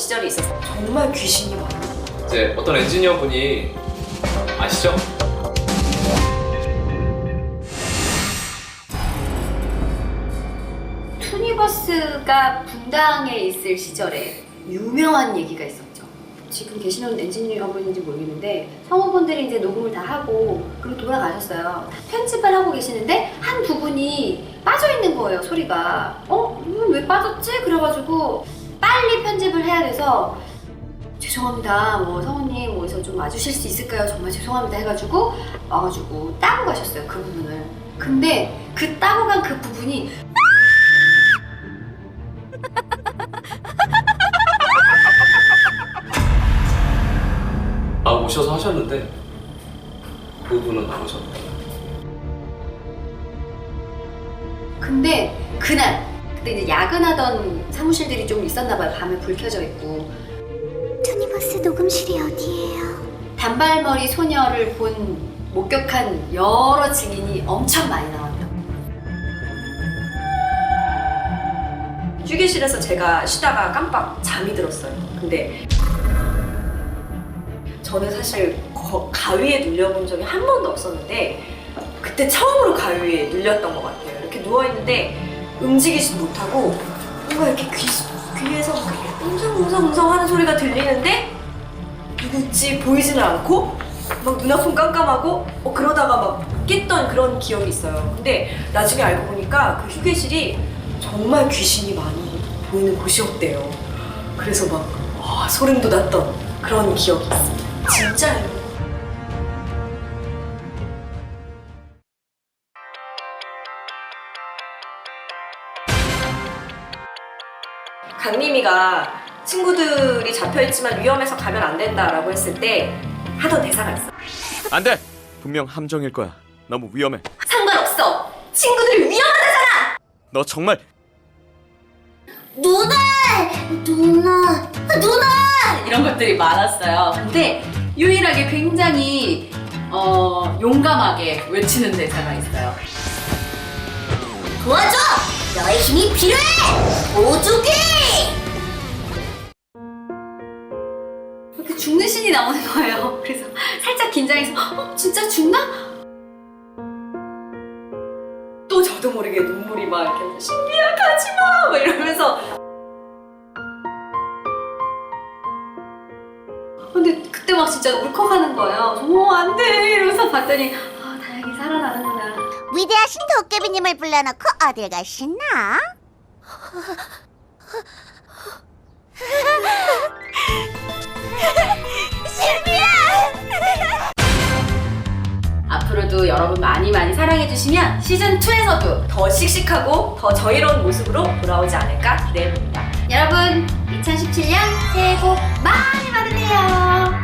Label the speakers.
Speaker 1: 시절이 있었어요. 정말 귀신이 많아요.
Speaker 2: 이제 어떤 엔지니어 분이 아시죠?
Speaker 1: 투니버스가 분당에 있을 시절에 유명한 얘기가 있었죠. 지금 계시는 엔지니어분인지 모르겠는데 성우분들이 이제 녹음을 다 하고 그리고 돌아가셨어요. 편집을 하고 계시는데 한 부분이 빠져 있는 거예요 소리가. 어? 왜 빠졌지? 그래가지고 빨리 편집을 해야 돼서 죄송합니다. 뭐 성우님 어디서 좀 와주실 수 있을까요? 정말 죄송합니다 해가지고 와가지고 따고 가셨어요 그 부분을. 근데 그 따고 간 그 부분이
Speaker 2: 아 오셔서 하셨는데 그 분은 나오셨다.
Speaker 1: 근데 그날 그때 이제 야근하던 사무실들이 좀 있었나 봐요. 밤에 불 켜져 있고
Speaker 3: 투니버스 녹음실이 어디예요?
Speaker 1: 단발머리 소녀를 본 목격한 여러 증인이 엄청 많이 나왔대요. 휴게실에서 제가 쉬다가 깜빡 잠이 들었어요. 근데 저는 사실 거- 가위에 눌려본 적이 한 번도 없었는데 그때 처음으로 가위에 눌렸던 것 같아요. 이렇게 누워 있는데 움직이지 못하고 뭔가 이렇게 귀, 귀에서 웅성웅성웅성 하는 소리가 들리는데 누구지 보이지는 않고 막 눈아픈 깜깜하고 어, 그러다가 막 깼던 그런 기억이 있어요. 근데 나중에 알고 보니까 그 휴게실이 정말 귀신이 많이 보이는 곳이었대요. 그래서 막 와, 소름 돋았던 그런 기억이 있습니다. 진짜예요. 강림이가 친구들이 잡혀있지만 위험해서 가면 안 된다라고 했을 때 하던 대사가 있어.
Speaker 4: 안 돼! 분명 함정일 거야. 너무 위험해.
Speaker 1: 상관없어. 친구들이 위험하다잖아.
Speaker 4: 너 정말
Speaker 3: 누나! 누나! 누나!
Speaker 1: 이런 것들이 많았어요. 근데 유일하게 굉장히 어, 용감하게 외치는 대사가 있어요.
Speaker 3: 도와줘! 너의 힘이 필요해! 오죽이!
Speaker 1: 이렇게 죽는 신이 나오는 거예요. 그래서 살짝 긴장해서 어, 진짜 죽나? 또 저도 모르게 눈물이 막 이렇게 신비야 가지마 막 이러면서 근데 그때 막 진짜 울컥하는 거예요. 어 안돼 이러면서 봤더니 아 다행히 살아나는구나.
Speaker 3: 위대하신 도깨비님을 불러놓고 어딜 가시나? 신비야!
Speaker 1: 앞으로도 여러분 많이 많이 사랑해주시면 시즌2에서도 더 씩씩하고 더 저희로운 모습으로 돌아오지 않을까 기대해봅니다. 여러분, 2017년 새해 복 많이 받으세요.